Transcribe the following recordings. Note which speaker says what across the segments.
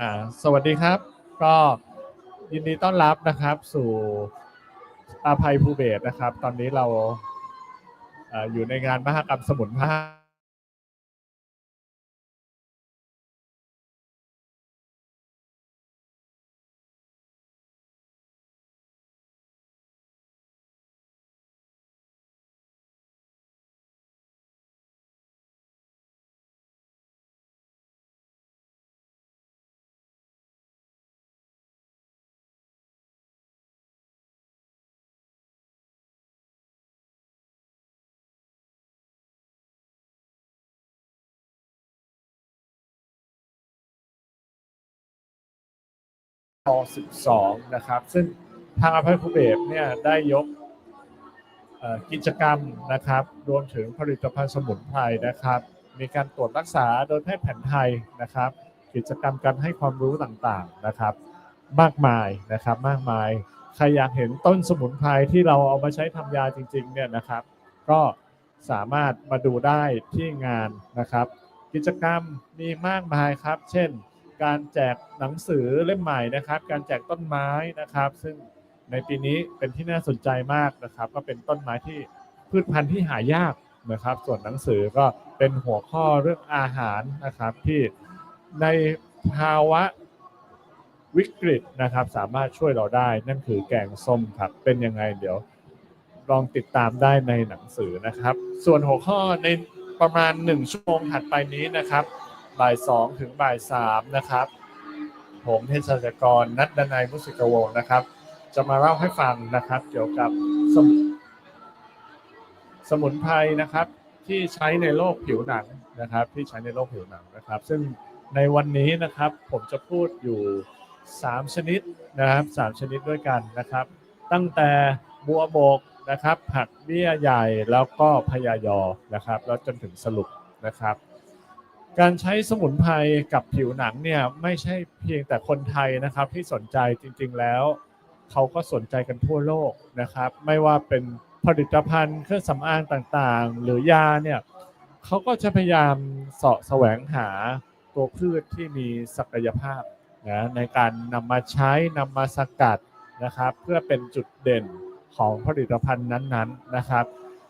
Speaker 1: อ่าสวัสดีครับ ก็ยินดีต้อนรับนะครับสู่อาภัยภูเบศนะครับ ตอนนี้เราเอ่ออยู่ในงานมหกรรมสมุนไพร 12 นะครับ ซึ่งทางอภัยภูเบศเนี่ยได้ยกกิจกรรมนะครับ รวมถึงผลิตภัณฑ์สมุนไพรนะครับ มีการตรวจรักษาโดยแพทย์แผนไทยนะครับ กิจกรรมการให้ความรู้ต่างๆนะครับ มากมายนะครับมากมาย ใครอยากเห็นต้นสมุนไพรที่เราเอามาใช้ทำยาจริงๆเนี่ยนะครับ ก็สามารถมาดูได้ที่งานนะครับ กิจกรรมมีมากมายครับ เช่น การแจกหนังสือเล่มใหม่นะครับ การแจกต้นไม้นะครับ ซึ่งในปีนี้เป็นที่น่าสนใจมากนะครับ ก็เป็นต้นไม้ที่พืชพันธุ์ที่หายากนะครับ ส่วนหนังสือก็เป็นหัวข้อเรื่องอาหารนะครับ ที่ในภาวะวิกฤตนะครับ สามารถช่วยเราได้นั่นคือแกงส้มครับ เป็นยังไงเดี๋ยวลองติดตามได้ในหนังสือนะครับ ส่วนหัวข้อในประมาณ 1 ชั่วโมงถัดไปนี้นะครับ บ่าย2ถึงบ่าย3นะครับ ผมเทศกรนัดดนัยมุสิกวงศ์นะครับ จะมาเล่าให้ฟังนะครับ เกี่ยวกับสมุนสมุนไพรนะครับ ที่ใช้ในโรคผิวหนังนะครับ ที่ใช้ในโรคผิวหนังนะครับ ซึ่งในวันนี้นะครับ ผมจะพูดอยู่ 3 ชนิดนะครับ3ชนิดด้วยกันนะครับ ตั้งแต่บัวบกนะครับ ผักเบี้ยใหญ่แล้วก็พยายอนะครับ แล้วจนถึงสรุปนะครับ การใช้สมุนไพรกับผิวหนังเนี่ยไม่ใช่เพียงแต่คนไทยนะครับที่สนใจจริงๆแล้วเขาก็สนใจกันทั่วโลกนะครับ ไม่ว่าเป็นผลิตภัณฑ์เครื่องสำอางต่างๆ หรือยาเนี่ยเขาก็จะพยายามเสาะแสวงหาตัวพืชที่มีศักยภาพนะในการนำมาใช้นำมาสกัดนะครับ เพื่อเป็นจุดเด่นของผลิตภัณฑ์นั้นๆนะครับ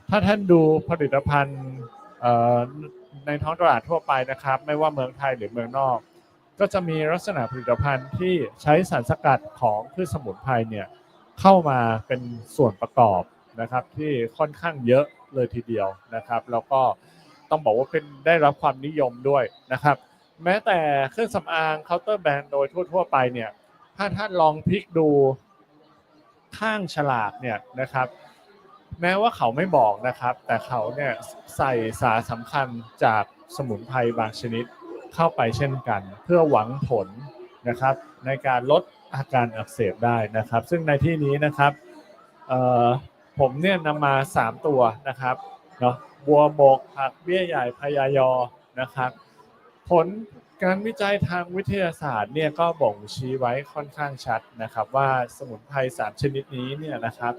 Speaker 1: ถ้าท่านดูผลิตภัณฑ์ ในท้องตลาดทั่วไปนะครับ ไม่ว่าเมืองไทยหรือเมืองนอก ก็จะมีลักษณะผลิตภัณฑ์ที่ใช้สารสกัดของพืชสมุนไพรเนี่ยเข้ามาเป็นส่วนประกอบนะครับ ที่ค่อนข้างเยอะเลยทีเดียวนะครับ แล้วก็ต้องบอกว่าเป็นได้รับความนิยมด้วยนะครับ แม้แต่เครื่องสำอางเคาน์เตอร์แบรนด์โดยทั่ว ๆ ไปเนี่ยถ้าท่านลองพลิกดูข้างฉลากเนี่ยนะครับ แม้ว่าเขาไม่บอกนะครับ แต่เขาเนี่ยใส่สารสำคัญจากสมุนไพรบางชนิดเข้าไปเช่นกัน เพื่อหวังผลนะครับ ในการลดอาการอักเสบได้นะครับ ซึ่งในที่นี้นะครับผมเนี่ยนำมา 3 ตัวนะครับเนาะบัวบกผักเบี้ยใหญ่พยายอนะครับ ผลการวิจัยทางวิทยาศาสตร์เนี่ยก็บ่งชี้ไว้ค่อนข้างชัดนะครับ ว่าสมุนไพรสามชนิดนี้เนี่ยนะครับ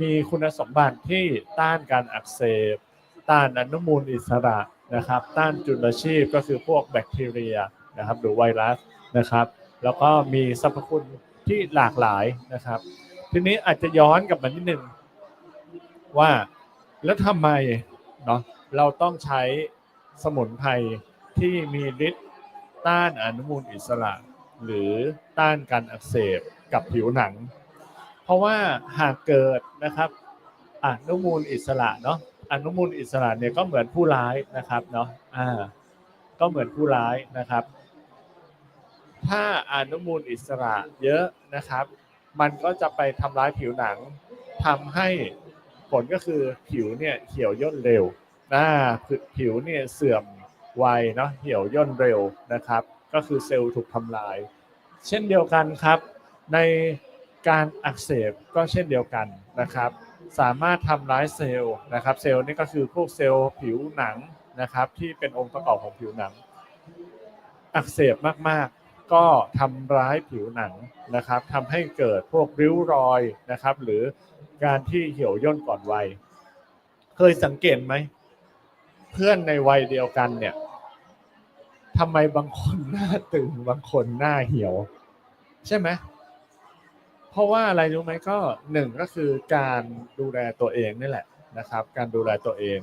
Speaker 1: มีคุณสมบัติที่ต้านการอักเสบ ต้านอนุมูลอิสระนะครับ ต้านจุลชีพก็คือพวกแบคทีเรียนะครับหรือไวรัสนะครับ แล้วก็มีสรรพคุณที่หลากหลายนะครับ ทีนี้อาจจะย้อนกลับมานิดนึงว่าแล้วทำไมเนาะเราต้องใช้สมุนไพรที่มีฤทธิ์ต้านอนุมูลอิสระ หรือต้านการอักเสบกับผิวหนัง ราะว่าหากเกิดนะครับอนุมูลอิสระเนาะอนุมูลอิสระเนี่ยก็เหมือนผู้ร้ายนะครับเนาะอ่าก็เหมือนผู้ร้ายนะครับ ถ้าอนุมูลอิสระเยอะนะครับ มันก็จะไปทำร้ายผิวหนังทำให้ผลก็คือผิวเนี่ยเหี่ยวย่นเร็วนะผิวเนี่ยเสื่อมไวเนาะเหี่ยวย่นเร็วนะครับ ก็คือเซลล์ถูกทำลาย เช่นเดียวกันครับใน การอักเสบก็เช่นเดียวกันนะครับ สามารถทำร้ายเซลล์นะครับ เซลล์นี่ก็คือพวกเซลล์ผิวหนังนะครับ ที่เป็นองค์ประกอบของผิวหนัง อักเสบมากๆ ก็ทำร้ายผิวหนังนะครับทำให้เกิดพวกริ้วรอยนะครับ หรือการที่เหี่ยวย่นก่อนวัย เคยสังเกตไหมเพื่อนในวัยเดียวกันเนี่ยทำไมบางคนหน้าตึงบางคนหน้าเหี่ยว ใช่ไหม เพราะว่าอะไรรู้ไหมก็หนึ่งก็คือการดูแลตัวเองนี่แหละนะครับ การดูแลตัวเอง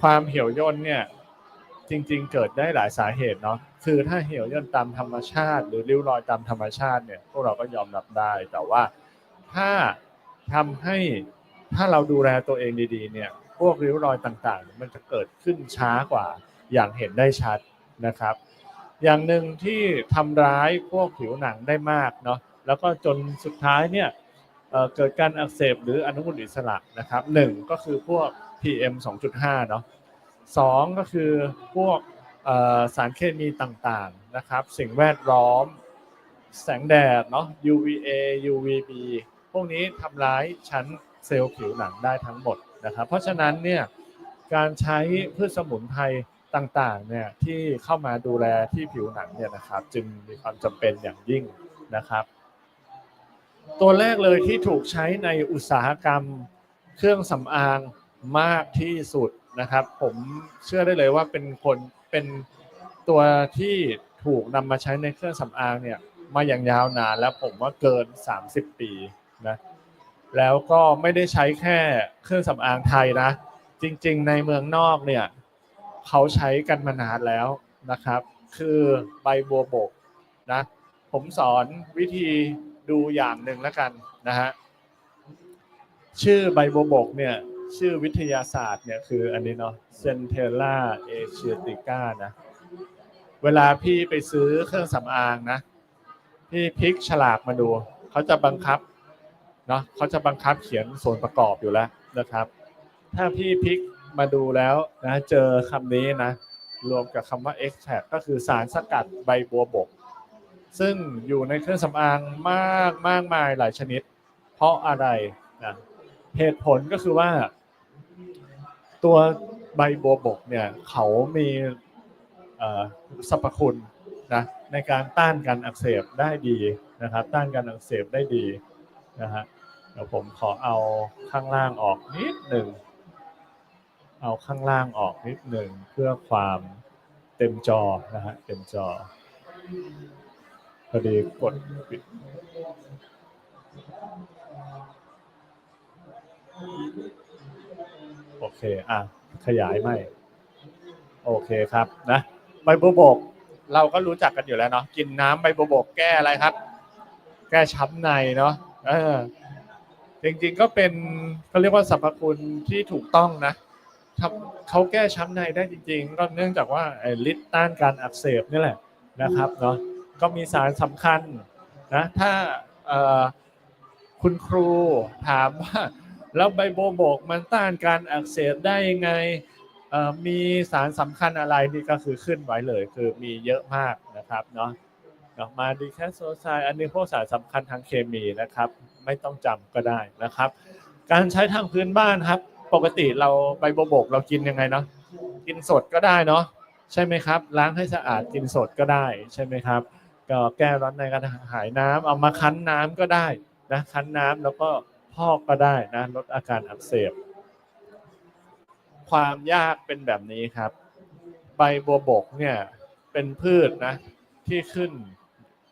Speaker 1: ความเหี่ยวย่นเนี่ยจริง ๆ เกิดได้หลายสาเหตุเนาะคือถ้าเหี่ยวย่นตามธรรมชาติ หรือริ้วรอยตามธรรมชาติเนี่ยพวกเราก็ยอมรับได้ แต่ว่าถ้าทำให้ถ้าเราดูแลตัวเองดีๆ เนี่ยพวกริ้วรอยต่างๆ มันจะเกิดขึ้นช้ากว่าอย่างเห็นได้ชัดนะครับ อย่างหนึ่งที่ทำร้ายพวกผิวหนังได้มากเนาะ แล้วก็จนสุดท้ายเนี่ยเกิดการอักเสบหรืออนุมูลอิสระนะครับหนึ่งก็คือพวก PM 2.5 เนาะสองก็คือพวกสารเคมีต่างๆนะครับ สิ่งแวดล้อม แสงแดดเนาะ UVA UVB พวกนี้ทำร้ายชั้นเซลล์ผิวหนังได้ทั้งหมดนะครับ เพราะฉะนั้นเนี่ยการใช้พืชสมุนไพรต่างๆเนี่ยที่เข้ามาดูแลที่ผิวหนังเนี่ยนะครับ จึงมีความจำเป็นอย่างยิ่งนะครับ ตัวแรกเลยที่ถูกใช้ในอุตสาหกรรมเครื่องสำอางมากที่สุดนะครับ ผมเชื่อได้เลยว่าเป็นคนเป็นตัวที่ถูกนำมาใช้ในเครื่องสำอางเนี่ยมาอย่างยาวนานแล้วผมว่าเกิน 30 ปีนะแล้วก็ไม่ได้ใช้แค่เครื่องสำอางไทยนะ จริง ๆ ในเมืองนอกเนี่ยเขาใช้กันมานานแล้วนะครับ คือใบบัวบกนะผมสอนวิธี ดูอย่างหนึ่งแล้วกันนะฮะชื่อใบบัวบกเนี่ยชื่อวิทยาศาสตร์เนี่ยคืออันนี้เนาะเซนเทล่าเอเชียติก้านะเวลาพี่ไปซื้อเครื่องสำอางนะพี่พลิกฉลากมาดูเขาจะบังคับเนาะเขาจะบังคับเขียนส่วนประกอบอยู่แล้วนะครับ ถ้าพี่พลิกมาดูแล้วนะเจอคำนี้นะรวมกับคำว่า extract ก็คือสารสกัดใบบัวบก ซึ่งอยู่ในเครื่องสำอางมากมากมายหลายชนิด เพราะอะไรนะเหตุผลก็คือว่า ตัวใบบัวบกเนี่ยเขามีสรรพคุณนะในการต้านการอักเสบได้ดีนะครับ ต้านการอักเสบได้ดีนะฮะเดี๋ยวผมขอเอาข้างล่างออกนิดหนึ่งเอาข้างล่างออกนิดหนึ่งเพื่อความเต็มจอนะฮะเต็มจอ พอดีกดปิดโอเค อะ ขยายไม่ โอเคครับ นะ ใบบัวบก เราก็รู้จักกันอยู่แล้วเนาะ กินน้ำใบบัวบกแก้อะไรครับ แก้ช้ำในเนาะ เออ จริงๆก็เป็นเขาเรียกว่าสรรพคุณที่ถูกต้องนะทำเขาแก้ช้ำในได้จริง ๆ ก็เนื่องจากว่าไอ้ฤทธิ์ต้านการอักเสบนี่แหละนะครับ เนาะ ก็มีสารสำคัญนะถ้าคุณครูถามว่า แล้วใบโบวบกมันต้านการอักเสบได้ยังไงมีสารสำคัญอะไรนี่ก็คือขึ้นไว้เลย คือมีเยอะมากนะครับเนาะเนาะมาดีแคสโซไซอันนี้พวกสารสำคัญทางเคมีนะครับ ไม่ต้องจำก็ได้นะครับ การใช้ทางพื้นบ้านครับ ปกติเราใบโบบกเรากินยังไงเนาะกินสดก็ได้เนาะใช่ไหมครับ ล้างให้สะอาดกินสดก็ได้ใช่ไหมครับ ก็แก้ร้อนในการหายน้ำเอามาคั้นน้ำก็ได้นะคั้นน้ำแล้วก็พอกก็ได้นะลดอาการอักเสบ ความยากเป็นแบบนี้ครับ ใบบัวบกเนี่ยเป็นพืชนะที่ขึ้น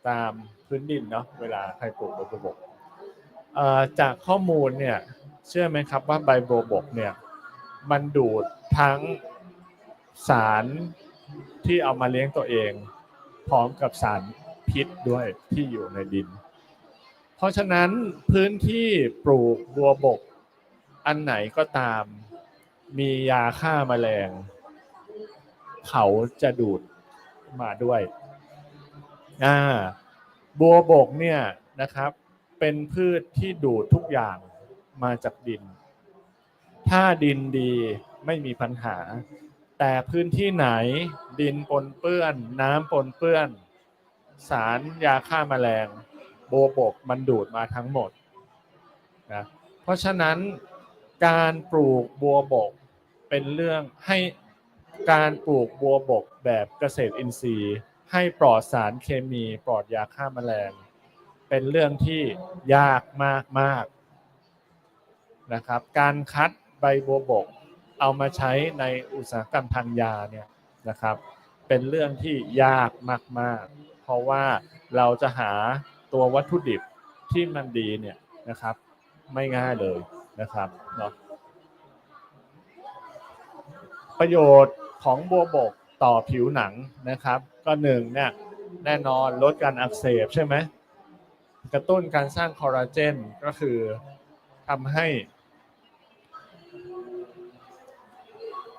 Speaker 1: ตามพื้นดินเนาะเวลาใครปลูกใบบัวบกจากข้อมูลเนี่ยเชื่อไหมครับว่าใบบัวบกเนี่ยมันดูดทั้งสารที่เอามาเลี้ยงตัวเอง พร้อมกับสาร พิษด้วยที่อยู่ในดิน เพราะฉะนั้นพื้นที่ปลูกบัวบก อันไหนก็ตาม มียาฆ่าแมลง เขาจะดูดมาด้วยอ่าบัวบกเนี่ยนะครับ เป็นพืชที่ดูดทุกอย่างมาจากดิน ถ้าดินดีไม่มีปัญหา แต่พื้นที่ไหนดินปนเปื้อน น้ำปนเปื้อน สารยาฆ่าแมลงโบวบกมันดูดมาทั้งหมดนะเพราะฉะนั้นการปลูกบัวบกเป็นเรื่องให้การปลูกบัวบกแบบเกษตรอินทรีย์ ให้ปลอดสารเคมีปลอดยาฆ่าแมลง เป็นเรื่องที่ยากมากมากนะครับการคัดใบบัวบกเอามาใช้ในอุตสาหกรรมทางยาเนี่ยนะครับเป็นเรื่องที่ยากมาก ๆ เพราะว่าเราจะหาตัววัตถุดิบที่มันดีเนี่ยนะครับ ไม่ง่ายเลยนะครับเนาะประโยชน์ของบัวบกต่อผิวหนังนะครับ ก็หนึ่งเนี่ยแน่นอนลดการอักเสบใช่ไหมกระตุ้นการสร้างคอลลาเจนก็คือทำให้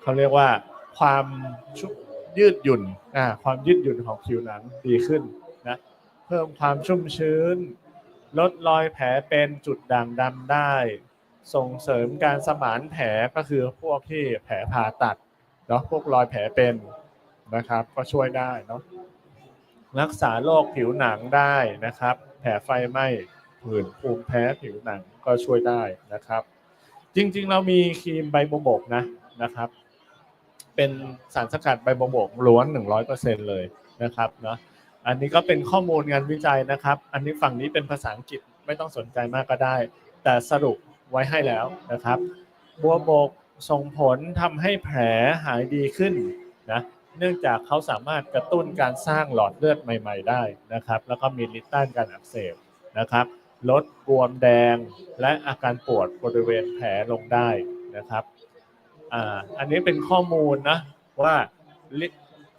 Speaker 1: เขาเรียกว่าความชุ ยืดหยุ่นอ่าความยืดหยุ่นของผิวหนังดีขึ้นนะเพิ่มความชุ่มชื้น ลดรอยแผลเป็นจุดด่างดำได้ ส่งเสริมการสมานแผลก็คือพวกที่แผลผ่าตัดเนาะพวกรอยแผลเป็นนะครับ ก็ช่วยได้เนาะรักษาโรคผิวหนังได้นะครับ แผลไฟไหม้ผื่นภูมิแพ้ผิวหนังก็ช่วยได้นะครับ จริงๆ เรามีครีมใบโบวบกนะนะครับ เป็นสารสกัดใบบวบกล้วน 100%เลยนะครับเนาะอันนี้ก็เป็นข้อมูลงานวิจัยนะครับ อันนี้ฝั่งนี้เป็นภาษาอังกฤษไม่ต้องสนใจมากก็ได้ แต่สรุปไว้ให้แล้วนะครับบัวบกส่งผลทำให้แผลหายดีขึ้นนะเนื่องจากเขาสามารถกระตุ้นการสร้างหลอดเลือดใหม่ ๆ ได้นะครับ แล้วก็มีฤทธิ์ต้านการอักเสบนะครับ ลดบวมแดงและอาการปวดบริเวณแผลลงได้นะครับ อันนี้เป็นข้อมูลนะว่า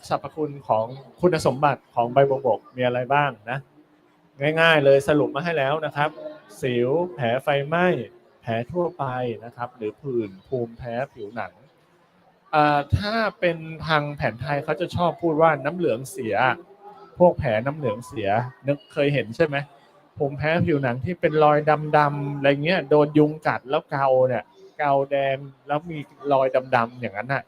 Speaker 1: สรรพคุณของคุณสมบัติของใบบัวบกมีอะไรบ้างนะง่ายๆเลยสรุปมาให้แล้วนะครับ สิวแผลไฟไหม้แผลทั่วไปนะครับ หรือผื่นภูมิแพ้ผิวหนังถ้าเป็นทางแผนไทยเขาจะชอบพูดว่าน้ำเหลืองเสีย พวกแผลน้ำเหลืองเสียนึกเคยเห็นใช่ไหมผมแพ้ผิวหนังที่เป็นรอยดำๆอะไรเงี้ยโดนยุงกัดแล้วเกาเนี่ย เกาแดงแล้วมีรอยดำๆอย่างนั้นน่ะ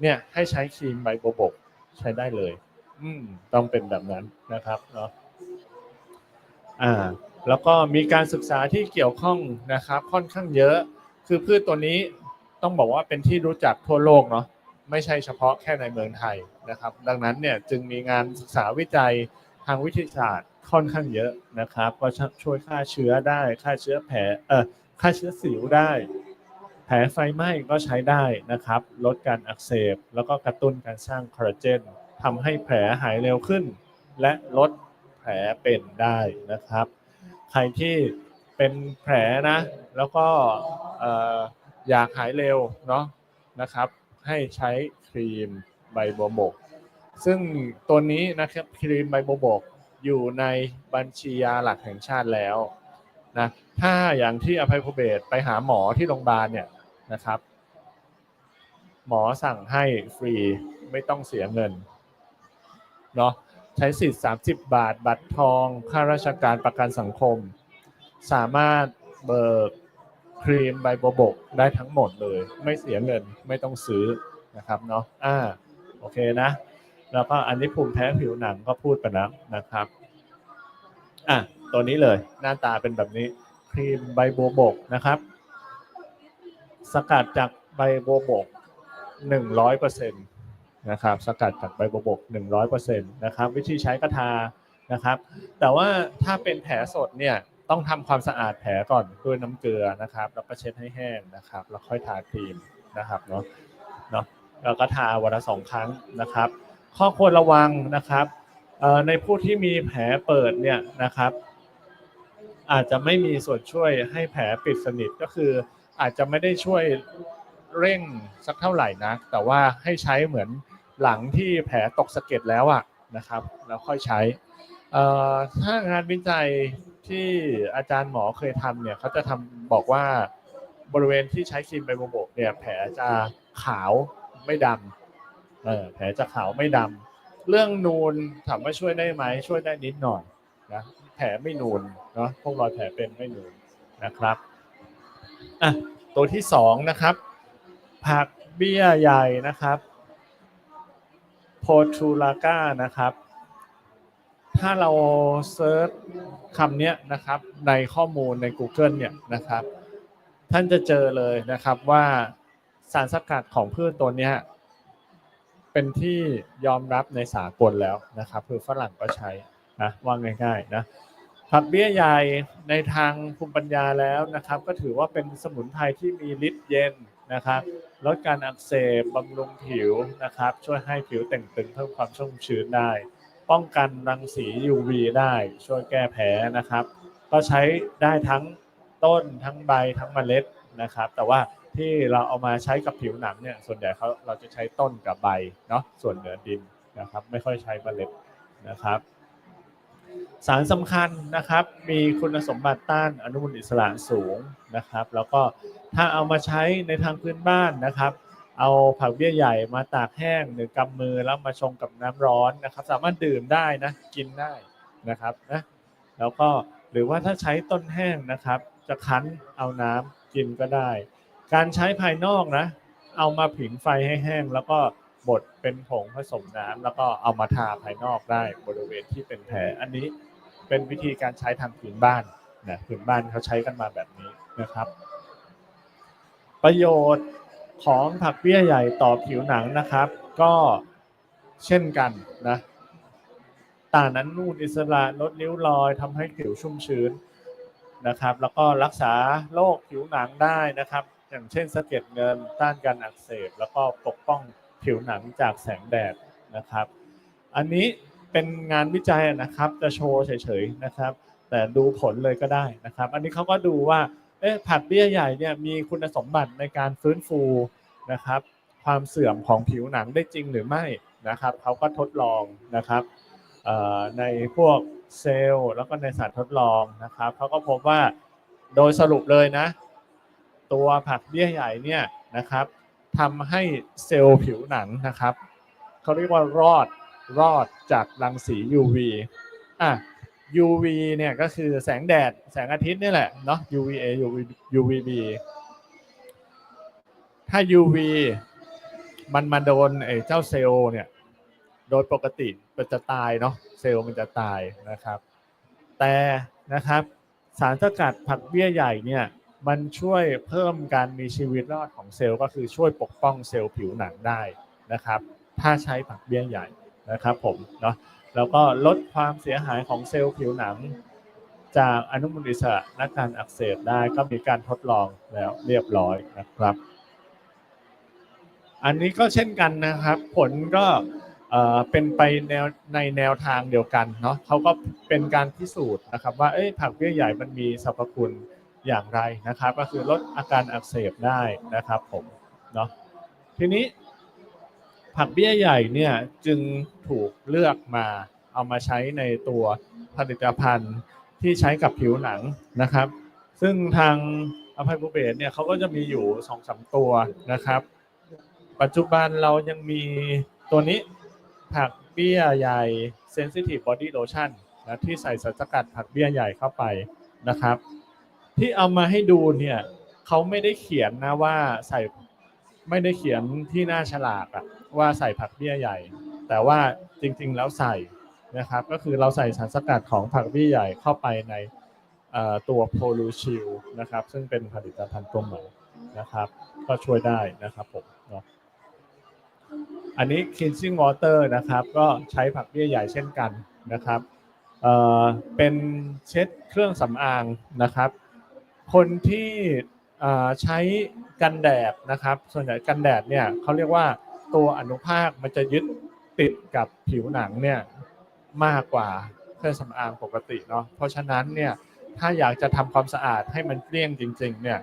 Speaker 1: เนี่ยให้ใช้ครีมใบโบวบกใช้ได้เลย อืมต้องเป็นแบบนั้นนะครับเนาะอ่า แล้วก็มีการศึกษาที่เกี่ยวข้องนะครับ ค่อนข้างเยอะ คือพืชตัวนี้ต้องบอกว่าเป็นที่รู้จักทั่วโลกเนาะไม่ใช่เฉพาะแค่ในเมืองไทยนะครับ ดังนั้นเนี่ยจึงมีงานศึกษาวิจัยทางวิทยาศาสตร์ค่อนข้างเยอะนะครับ ก็ช่วยฆ่าเชื้อได้ฆ่าเชื้อแผลเออฆ่าเชื้อสิวได้แผลไฟไหม้ก็ใช้ได้นะครับ ลดการอักเสบ แล้วก็กระตุ้นการสร้างคอลลาเจนทำให้แผลหายเร็วขึ้น และลดแผลเป็นได้นะครับ ใครที่เป็นแผลนะ แล้วก็เอ่อยากหายเร็วเนาะนะครับ ให้ใช้ครีมใบบัวบก ซึ่งตัวนี้นะครับครีมใบบัวบกอยู่ในบัญชียาหลักแห่งชาติแล้วนะถ้าอย่างที่อภัยภูเบศไปหาหมอที่โรงพยาบาลเนี่ย นะครับ หมอสั่งให้ฟรีไม่ต้องเสียเงินเนาะใช้สิทธิ์ 30 บาท บัตรทองค่าราชการประกันสังคม สามารถเบิกครีมใบบัวบกได้ทั้งหมดเลย ไม่เสียเงินไม่ต้องซื้อนะครับเนาะอ่าโอเคนะ แล้วก็อันนี้ภูมิแพ้ผิวหนังก็พูดไปแล้วนะครับอะตัวนี้เลยหน้าตาเป็นแบบนี้ครีมใบบัวบกนะครับ สกัดจากใบบัวบก100%นตนะครับสกัดจากใบบัวบก100%นตนะครับวิธีใช้กระทานะครับ แต่ว่าถ้าเป็นแผลสดเนี่ยต้องทำความสะอาดแผลก่อนด้วยน้ำเกลือนะครับ แล้วก็เช็ดให้แห้งนะครับ แล้วค่อยทาครีมนะครับเนาะเนาะแล้วก็ทาวันละสองครั้งนะครับ ข้อควรระวังนะครับในผู้ที่มีแผลเปิดเนี่ยนะครับ อาจจะไม่มีส่วนช่วยให้แผลปิดสนิทก็คือ อาจจะไม่ได้ช่วยเร่งสักเท่าไหร่นะแต่ว่าให้ใช้เหมือนหลังที่แผลตกสะเก็ดแล้วอะนะครับแล้วค่อยใช้ถ้างานวิจัยที่อาจารย์หมอเคยทำเนี่ยเขาจะทำบอกว่าบริเวณที่ใช้ครีมไบโบกเนี่ยแผลจะขาวไม่ดำแผลจะขาวไม่ดำเรื่องนูนถามว่าช่วยได้ไหมช่วยได้นิดหน่อยนะแผลไม่นูนเนาะพวกรอยแผลเป็นไม่นูนนะครับ อะตัวที่สองนะครับ ผักเบี้ยใหญ่นะครับโพทูลาก้านะครับ ถ้าเราเซิร์ชคำนี้นะครับ ในข้อมูลใน Google เนี่ยนะครับ ท่านจะเจอเลยนะครับว่าสารสกัดของพืชตัวเนี้ยเป็นที่ยอมรับในสากลแล้วนะครับคือฝรั่งก็ใช้นะว่าง่ายๆนะ ผักเบี้ยใหญ่ในทางภูมิปัญญาแล้วนะครับ ก็ถือว่าเป็นสมุนไพรที่มีฤทธิ์เย็นนะครับลดการอักเสบบำรุงผิวนะครับ ช่วยให้ผิวเต่งตึงเพิ่มความชุ่มชื้นได้ ป้องกันรังสี UV ได้ช่วยแก้แพ้นะครับ ก็ใช้ได้ทั้งต้นทั้งใบทั้งเมล็ดนะครับ แต่ว่าที่เราเอามาใช้กับผิวหนังเนี่ยส่วนใหญ่เขาเราจะใช้ต้นกับใบเนาะส่วนเหนือดินนะครับ ไม่ค่อยใช้เมล็ดนะครับ สารสำคัญนะครับ มีคุณสมบัติต้านอนุมูลอิสระสูงนะครับ แล้วก็ถ้าเอามาใช้ในทางพื้นบ้านนะครับ เอาผักเบี้ยใหญ่มาตากแห้งหรือกำมือแล้วมาชงกับน้ำร้อนนะครับ สามารถดื่มได้นะกินได้นะครับนะแล้วก็หรือว่าถ้าใช้ต้นแห้งนะครับ จะคั้นเอาน้ำกินก็ได้ การใช้ภายนอกนะ เอามาผิงไฟให้แห้งแล้วก็ บดเป็นผงผสมน้ำแล้วก็เอามาทาภายนอกได้บริเวณที่เป็นแผลอันนี้เป็นวิธีการใช้ทางพื้นบ้านนะพื้นบ้านเขาใช้กันมาแบบนี้นะครับ ประโยชน์ของผักเบี้ยใหญ่ต่อผิวหนังนะครับ ก็เช่นกันนะต้านอนุมูลอิสระลดริ้วรอยทำให้ผิวชุ่มชื้นนะครับ แล้วก็รักษาโรคผิวหนังได้นะครับ อย่างเช่นสะเก็ดเงินต้านการอักเสบ แล้วก็ปกป้อง ผิวหนังจากแสงแดดนะครับ อันนี้เป็นงานวิจัยนะครับ จะโชว์เฉยๆนะครับ แต่ดูผลเลยก็ได้นะครับ อันนี้เขาก็ดูว่าเอ๊ะผักเบี้ยใหญ่เนี่ยมีคุณสมบัติในการฟื้นฟูนะครับ ความเสื่อมของผิวหนังได้จริงหรือไม่นะครับเขาก็ทดลองนะครับในพวกเซลล์แล้วก็ในสัตว์ทดลองนะครับเขาก็พบว่าโดยสรุปเลยนะ ตัวผักเบี้ยใหญ่เนี่ยนะครับ ทำให้เซลล์ผิวหนังนะครับเขาเรียกว่ารอดรอดจากรังสี UV อะ UV เนี่ยก็คือแสงแดดแสงอาทิตย์นี่แหละเนาะ UVA UV UVB ถ้า UV มันมาโดนไอ้เจ้าเซลล์เนี่ยโดยปกติมันจะตายเนาะเซลล์มันจะตายนะครับ แต่นะครับสารสกัดผักเบี้ยใหญ่เนี่ย มันช่วยเพิ่มการมีชีวิตรอดของเซลล์ก็คือช่วยปกป้องเซลล์ผิวหนังได้นะครับ ถ้าใช้ผักเบี้ยใหญ่นะครับผมเนาะแล้วก็ลดความเสียหายของเซลล์ผิวหนัง จากอนุมูลอิสระและการอักเสบได้ก็มีการทดลองแล้วเรียบร้อยนะครับ อันนี้ก็เช่นกันนะครับ ผลก็เอ่อเป็นไปแนวในแนวทางเดียวกันเนาะเขาก็เป็นการพิสูจน์นะครับว่าเอ้ยผักเบี้ยใหญ่มันมีสรรพคุณ อย่างไรนะครับ ก็คือลดอาการอักเสบได้นะครับผมเนาะทีนี้ผักเบี้ยใหญ่เนี่ยจึงถูกเลือกมาเอามาใช้ในตัวผลิตภัณฑ์ที่ใช้กับผิวหนังนะครับ ซึ่งทางอภัยภูเบศเนี่ยเขาก็จะมีอยู่สองสามตัวนะครับ ปัจจุบันเรายังมีตัวนี้ผักเบี้ยใหญ่ Sensitive Body Lotion นะที่ใส่สารสกัดผักเบี้ยใหญ่เข้าไปนะครับ ที่เอามาให้ดูเนี่ยเขาไม่ได้เขียนนะว่าใส่ไม่ได้เขียนที่หน้าฉลากอะว่าใส่ผักเบี้ยใหญ่ แต่ว่าจริงๆแล้วใส่นะครับก็คือเราใส่สารสกัดของผักเบี้ยใหญ่เข้าไปในตัวโพลูชิลนะครับ ซึ่งเป็นผลิตภัณฑ์ตัวใหม่นะครับ ก็ช่วยได้นะครับผมเนาะอันนี้ cleansing water นะครับ ก็ใช้ผักเบี้ยใหญ่เช่นกันนะครับเออเป็นเช็ดเครื่องสำอางนะครับ คนที่ใช้กันแดดนะครับ ส่วนใหญ่กันแดดเนี่ยเขาเรียกว่าตัวอนุภาคมันจะยึดติดกับผิวหนังเนี่ยมากกว่าเครื่องสำอางปกติเนาะเพราะฉะนั้นเนี่ยถ้าอยากจะทำความสะอาดให้มันเกลี้ยงจริง ๆ เนี่ย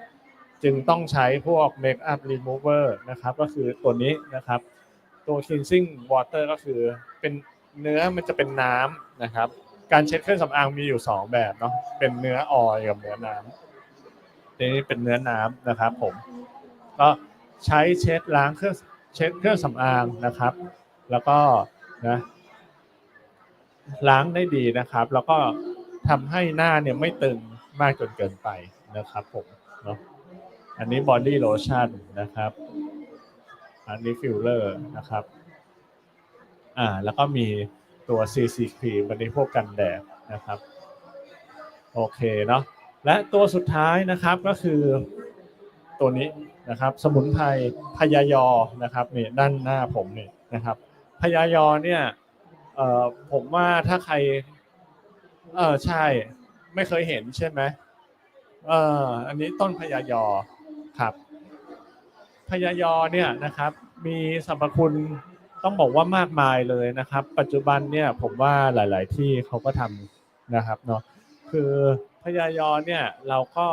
Speaker 1: จึงต้องใช้พวก Make up Remover นะครับ ก็คือตัวนี้นะครับ ตัว cleansing water ก็คือเป็นเนื้อมันจะเป็นน้ำนะครับ การเช็ดเครื่องสำอางมีอยู่ 2 แบบเนาะเป็นเนื้อออยกับเนื้อน้ำ นี่เป็นเนื้อน้ำนะครับผมก็ใช้เช็ดล้างเครื่องเช็ดเครื่องสำอางนะครับ แล้วก็นะล้างได้ดีนะครับ แล้วก็ทำให้หน้าเนี่ยไม่ตึงมากจนเกินไปนะครับผมเนาะอันนี้บอดี้โลชั่นนะครับ อันนี้ฟิลเลอร์นะครับ อ่า แล้วก็มีตัว CC ครีมอันนี้พวกกันแดดนะครับ โอเคเนาะ และตัวสุดท้ายนะครับก็คือตัวนี้นะครับ สมุนไพรพยายอนะครับนี่ด้านหน้าผมนี่นะครับพยายอเนี่ยผมว่าถ้าใคร เออใช่ ไม่เคยเห็นใช่ไหมเอออันนี้ต้นพยายอครับพยายอเนี่ยนะครับ มีสรรพคุณต้องบอกว่ามากมายเลยนะครับ ปัจจุบันเนี่ยผมว่าหลาย ๆ ที่เขาก็ทำนะครับเนาะคือ ยายอเนี่ยเราก็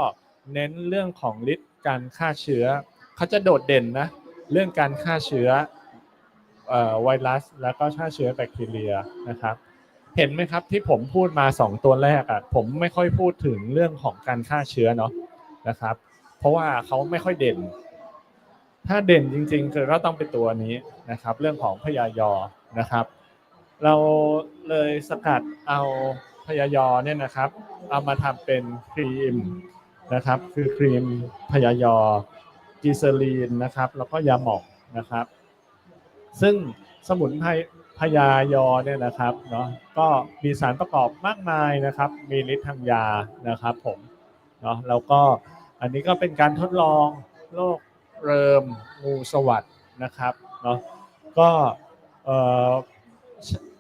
Speaker 1: เน้นเรื่องของฤทธิ์การฆ่าเชื้อเขาจะโดดเด่นนะเรื่องการฆ่าเชื้อไวรัส แล้วก็ฆ่าเชื้อแบคทีเรียนะครับเห็นไหมครับที่ผมพูดมาสองตัวแรกอะผมไม่ค่อยพูดถึงเรื่องของการฆ่าเชื้อเนาะนะครับ เพราะว่าเขาไม่ค่อยเด่น ถ้าเด่นจริงๆคือก็ต้องเป็นตัวนี้นะครับ เรื่องของพยายอนะครับ เราเลยสกัดเอา พยายอเนี่ยนะครับ เอามาทำเป็นครีมนะครับ คือครีมพยายอจีเซอรีนนะครับ แล้วก็ยาหมองนะครับ ซึ่งสมุนไพรพยายอเนี่ยนะครับเนาะก็มีสารประกอบมากมายนะครับ มีฤทธิ์ทางยานะครับผมเนาะแล้วก็อันนี้ก็เป็นการทดลองโรคเริมงูสวัสดนะครับเนาะก็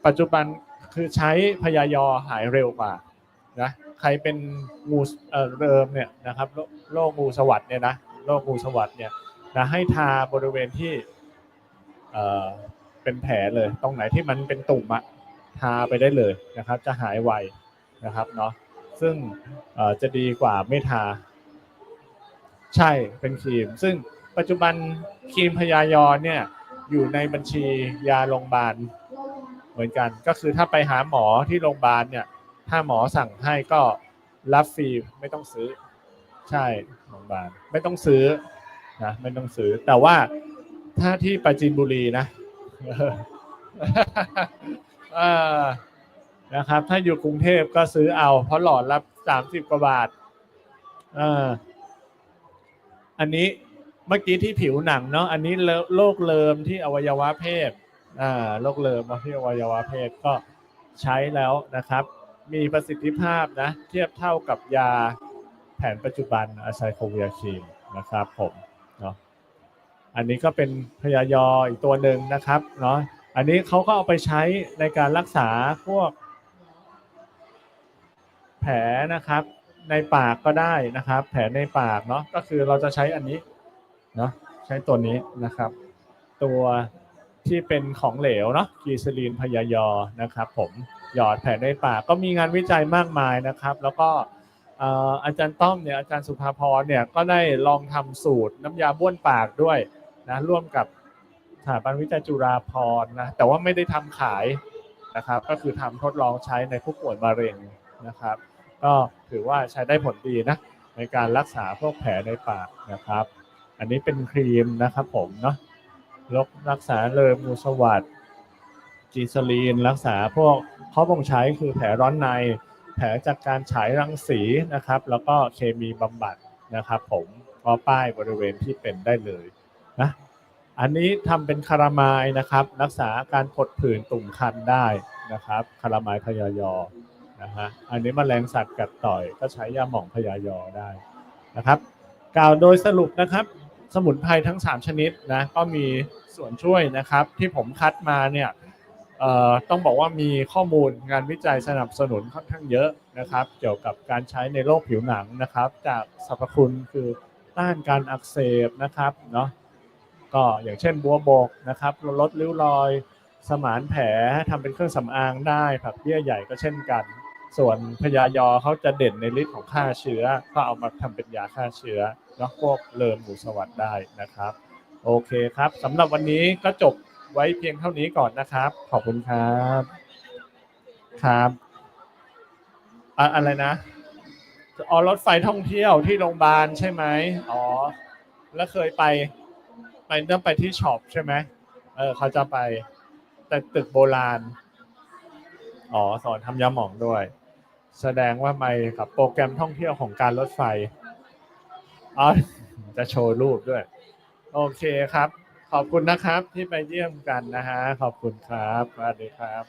Speaker 1: ปัจจุบัน คือใช้พยายอหายเร็วกว่านะใครเป็นงูเอ่อเริมเนี่ยนะครับโรโรคงูสวัสดเนี่ยนะโรคงูสวัสดเนี่ยนะให้ทาบริเวณที่เอ่อเป็นแผลเลยตรงไหนที่มันเป็นตุ่มอะทาไปได้เลยนะครับ จะหายไวนะครับเนาะซึ่งเอ่อจะดีกว่าไม่ทา ใช่เป็นครีม ซึ่งปัจจุบันครีมพยายอเนี่ยอยู่ในบัญชียาโรงพยาบาล เหมือนกัน ก็คือถ้าไปหาหมอที่โรงพยาบาลเนี่ย ถ้าหมอสั่งให้ก็รับฟรีไม่ต้องซื้อ ใช่โรงพยาบาลไม่ต้องซื้อนะไม่ต้องซื้อ แต่ว่าถ้าที่ปราจีนบุรีนะนะครับ ถ้าอยู่กรุงเทพก็ซื้อเอา เพราะหลอดละสามสิบกว่าบาทออันนี้เมื่อกี้ที่ผิวหนังเนาะอันนี้โรคเลิมที่อวัยวะเพศ โรคเลิมที่อวัยวะเพศก็ใช้แล้วนะครับ มีประสิทธิภาพนะ เทียบเท่ากับยาแผนปัจจุบันอะไซโควียคีนนะครับผมเนาะอันนี้ก็เป็นพยายออีกตัวหนึ่งนะครับเนาะอันนี้เขาก็เอาไปใช้ในการรักษาพวก แผลนะครับ ในปากก็ได้นะครับ แผลในปากเนาะก็คือเราจะใช้อันนี้เนาะใช้ตัวนี้นะครับ ตัว ที่เป็นของเหลวเนาะกีซาลีนพยายอนะครับ ผมหยอดแผลในปากก็มีงานวิจัยมากมายนะครับ แล้วก็อาจารย์ต้อมเนี่ยอาจารย์สุภาพรเนี่ยก็ได้ลองทำสูตรน้ำยาบ้วนปากด้วยนะร่วมกับสถาบันวิจัยจุฬาภรนะแต่ว่าไม่ได้ทำขายนะครับ ก็คือทำทดลองใช้ในผู้ป่วยมะเร็งนะครับ ก็ถือว่าใช้ได้ผลดีนะในการรักษาพวกแผลในปากนะครับ อันนี้เป็นครีมนะครับผมเนาะ ลกรักษาเริมงูสวัสดจีซาลีน รักษาพวกข้อบ่งใช้คือแผลร้อนใน แผลจากการฉายรังสีนะครับ แล้วก็เคมีบำบัดนะครับ ผมก็ป้ายบริเวณที่เป็นได้เลยนะอันนี้ทำเป็นคารามายนะครับ รักษาอาการผดผื่นตุ่มคันได้นะครับ คารามายพยายอนะฮะอันนี้มแมลงสัตว์กัดต่อยก็ใช้ยาหม่องพยายอได้นะครับ กล่าวโดยสรุปนะครับ สมุนไพรทั้ง 3 ชนิดนะก็มีส่วนช่วยนะครับที่ผมคัดมาเนี่ยต้องบอกว่ามีข้อมูลงานวิจัยสนับสนุนค่อนข้างเยอะนะครับ เกี่ยวกับการใช้ในโรคผิวหนังนะครับ จากสรรพคุณคือต้านการอักเสบนะครับเนาะก็อย่างเช่นบัวบกนะครับลดริ้วรอยสมานแผลทำเป็นเครื่องสำอางได้ผักเบี้ยใหญ่ก็เช่นกัน ส่วนพยายอเขาจะเด่นในฤทธิ์ของฆ่าเชื้อ ก็เอามาทำเป็นยาฆ่าเชื้อ เนาะพวกเลิมหมูสวัสดได้นะครับ โอเคครับสำหรับวันนี้ก็จบไว้เพียงเท่านี้ก่อนนะครับ ขอบคุณครับครับอะอะไรนะอ๋อรถไฟท่องเที่ยวที่โรงพยาบาลใช่ไหมอ๋อ แล้วเคยไปไปต้องไปที่ช็อปใช่ไหมเออเขาจะไป แต่ตึกโบราณ อ๋อ สอนทำยาหมองด้วย แสดงว่าไปกับโปรแกรมท่องเที่ยวของการรถไฟ อ๋อจะโชว์รูปด้วย โอเคครับ ขอบคุณนะครับที่ไปเยี่ยมกันนะฮะ ขอบคุณครับสวัสดีครับ